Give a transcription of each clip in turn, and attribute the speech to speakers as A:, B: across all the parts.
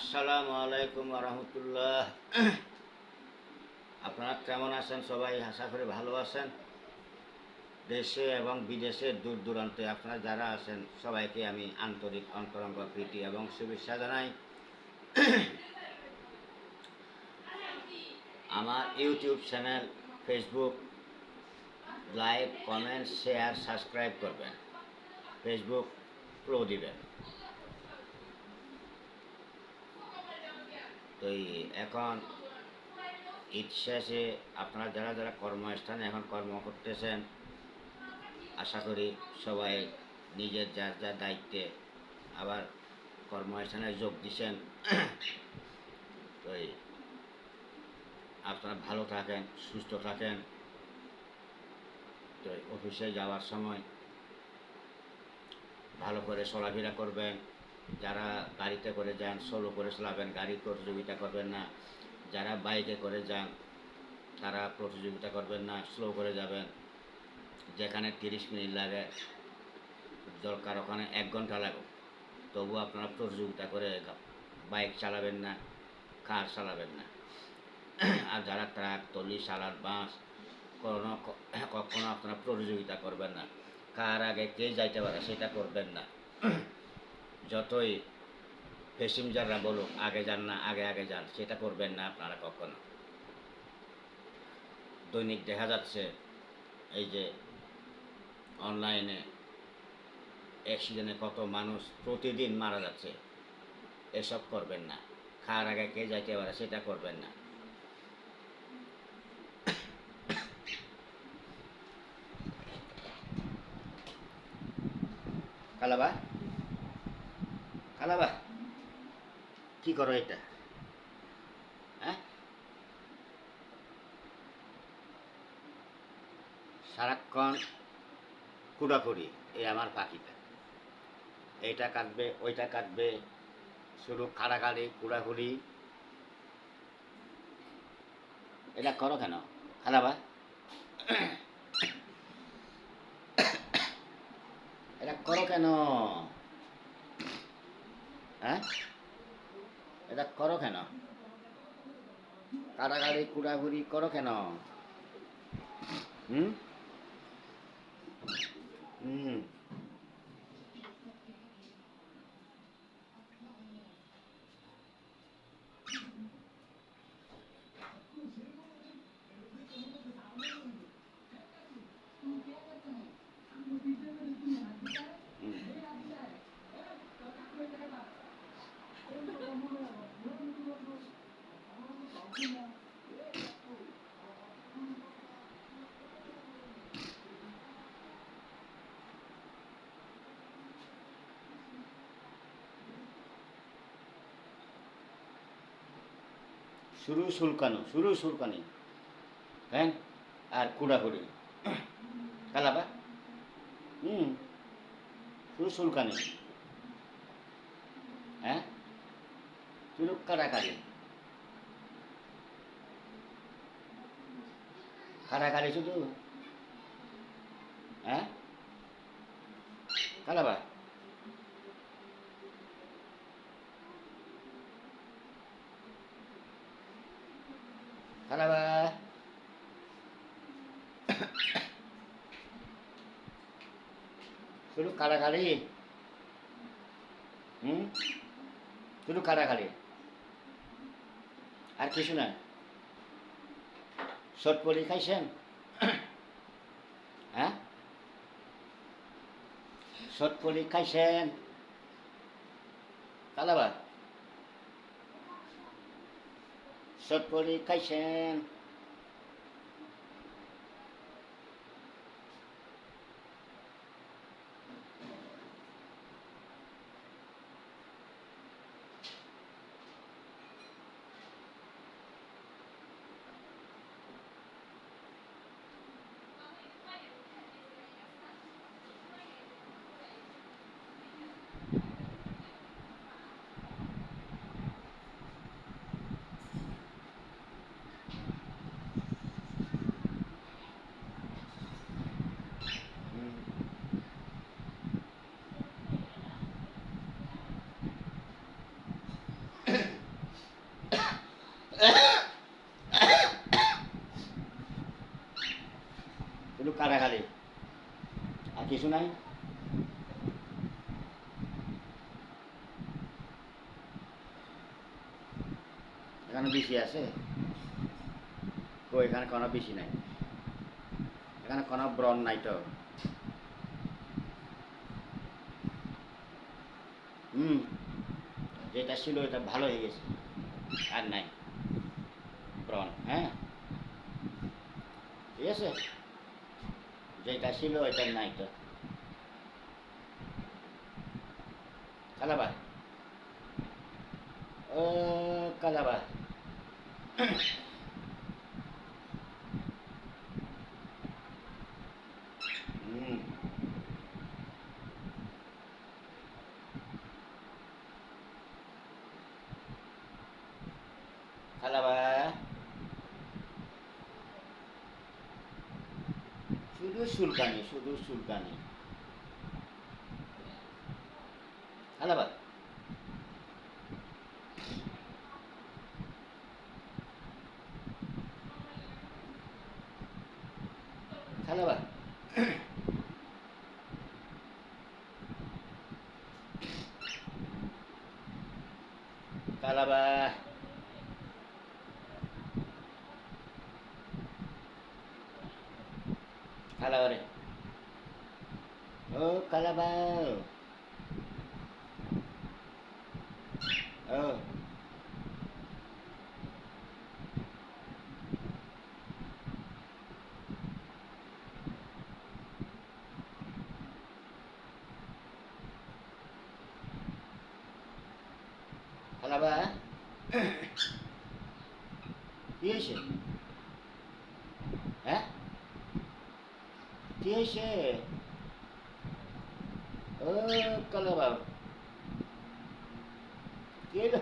A: আসসালামু আলাইকুম রহমতুল্লাহ আপনারা কেমন আছেন? সবাই আশা করি ভালো আছেন। দেশে এবং বিদেশে দূর দূরান্তে আপনারা যারা আছেন, সবাইকে আমি আন্তরিক অন্তরঙ্গ প্রীতি এবং শুভেচ্ছা জানাই। আমার YouTube channel Facebook like, comment, share, subscribe করবেন। ফেসবুক ফ্লো দিবেন। তো এখন ঈদ শেষে আপনারা যারা যারা কর্মস্থানে এখন কর্ম করতেছেন, আশা করি সবাই নিজের যার যার দায়িত্বে আবার কর্মস্থানে যোগ দিচ্ছেন তো আপনারা ভালো থাকেন, সুস্থ থাকেন। তো অফিসে যাওয়ার সময় ভালো করে চলাফেরা করবেন। যারা গাড়িতে করে যান সোলো করে চালাবেন, গাড়ি প্রতিযোগিতা করবেন না। যারা বাইকে করে যান, তারা প্রতিযোগিতা করবেন না স্লো করে যাবেন। যেখানে তিরিশ মিনিট লাগে, দরকার ওখানে এক ঘণ্টা লাগুক তবু আপনারা প্রতিযোগিতা করে বাইক চালাবেন না, কার চালাবেন না। আর যারা ট্রাক তলি সালার বাঁশ কোনো কখনো আপনারা প্রতিযোগিতা করবেন না। কার আগে কে যাইতে পারে, সেটা করবেন না। যতই প্যাসেঞ্জাররা বলুক, আগে যান না, আগে আগে যান, সেটা করবেন না আপনারা কখনো। দৈনিক দেখা যাচ্ছে, এই যে অনলাইনে অ্যাক্সিডেন্টে কত মানুষ প্রতিদিন মারা যাচ্ছে, এসব করবেন না। খাওয়ার আগে কে যাইতে পারে, সেটা করবেন না কালাবা কালাবা কি করো এটা। হ্যাঁ? সারাক্ষণ কুড়াকুড়ি এই আমার পাখিটা। এইটা কাটবে, ওইটা কাটবে, শুধু কাড়াকাড়ি কুড়াকুড়ি এটা করো কেন? খালাবা এটা করো কেন? হ্যাঁ? এটা করো কেন? কারাগারে কুড়াঘুরি করো কেন? হুম? হুম। শুরু সুলকানো, শুরু সুলকানি। হ্যাঁ? আর কুড়াকুড়ি কালাবা হুম। শুরু সুলকানি। হ্যাঁ? শুরু কারাকারি কারাকারি শুধু? হ্যাঁ? কালাবা শুধু কারাকারি হুম? শুধু কারাকারি আর কিছু না। শর্ট সটপড়ি খাইছেন? হ্যাঁ? শর্ট সটপড়ি খাইছেন? কালাবা সটপড়ি খাইছেন? শুধু কারাখালি আর কিছু নাই। এখানে বেশি আছে? তো এখানে কোনো বেশি নাই। এখানে কোনো ব্রণ নাই তো। হুম, যেটা ছিল এটা ভালো হয়ে গেছে। আর নাই। ব্রণ হ্যাঁ? ঠিক আছে? যেটা ছিল এটা নাই তো কালাবার ও কালাবার হুম কালাবার শুধু সুলকানি শুধু সুলকানি আলাবাদ খালাবাদ কালাবা কালাবারে ও কালাবা ও কালাবা কি হয়েছে হ্যাঁ কি হয়েছে ও কালাবা কি হলো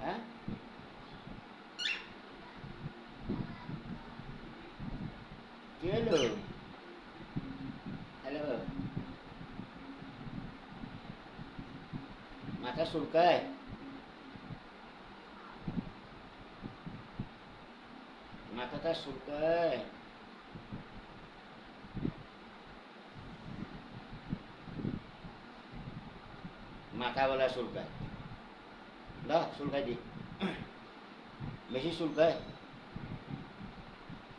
A: হ্যাঁ কি হলো হ্যালো মাথাটা বলা চুলকায়। দাও, চুলকাই দি। বেশি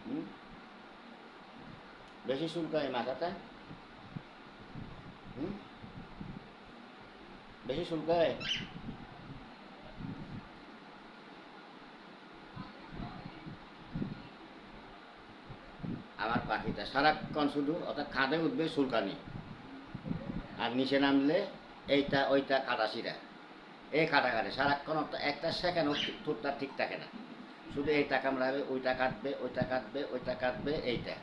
A: হুম? বেশি চুলকায় মাথাটা। হুম? বেশি চুলকায়। আমার পাখিটা সারাক্ষণ শুধু অর্থাৎ খাঁদে উঠবে, চুলকানি। আর নিচে নামলে এইটা, ওইটা কাটাছিরা এই কাটা কাটে, সারাক্ষণ একটা সেকেন্ড ঠোঁটটা ঠিক থাকে না। শুধু এইটা কামড়াবে, ওইটা কাটবে ওইটা কাটবে ওইটা কাটবে, এইটা।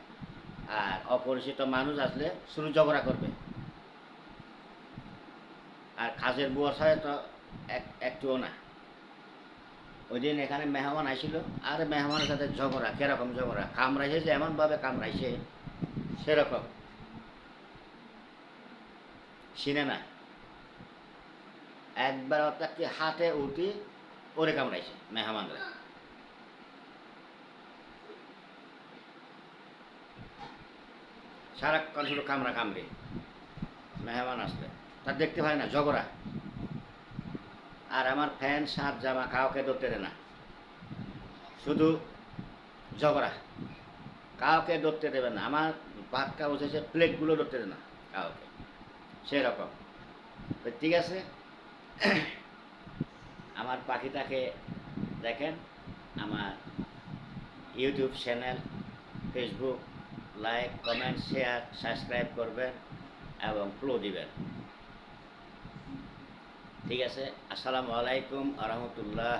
A: আর অপরিচিত মানুষ আসলে শুরু ঝগড়া করবে। আর কাজের বুয়া ছাড়া তো এক, একটুও না। ওই দিন এখানে মেহমান আইছিল, আর মেহমানের সাথে ঝগড়া, কীরকম ঝগড়া? কামড়াইছে যে এমনভাবে কামড়াইছে, সেরকম। না? একবার অর্থাৎ কি হাতে উঠি, ওরে কামড়াইছে, মেহমানরা। সারাক্ষণ শুধু কামড়া কামড়ে। মেহমান আসলে। তার দেখতে পায় না, ঝগড়া। আর আমার ফ্যান সাত জামা কাউকে ধরতে দেয় না। শুধু ঝগড়া। কাউকে ধরতে দেবে না। আমার ভাত কা বসেছে প্লেটগুলো ধরতে দেবে না কাউকে। সেরকম। ঠিক আছে? আমার পাখিটাকে দেখেন, আমার YouTube channel Facebook like comment share subscribe করবেন এবং ফ্লো দিবেন। ঠিক আছে? আসসালামু আলাইকুম আ রহমতুল্লাহ।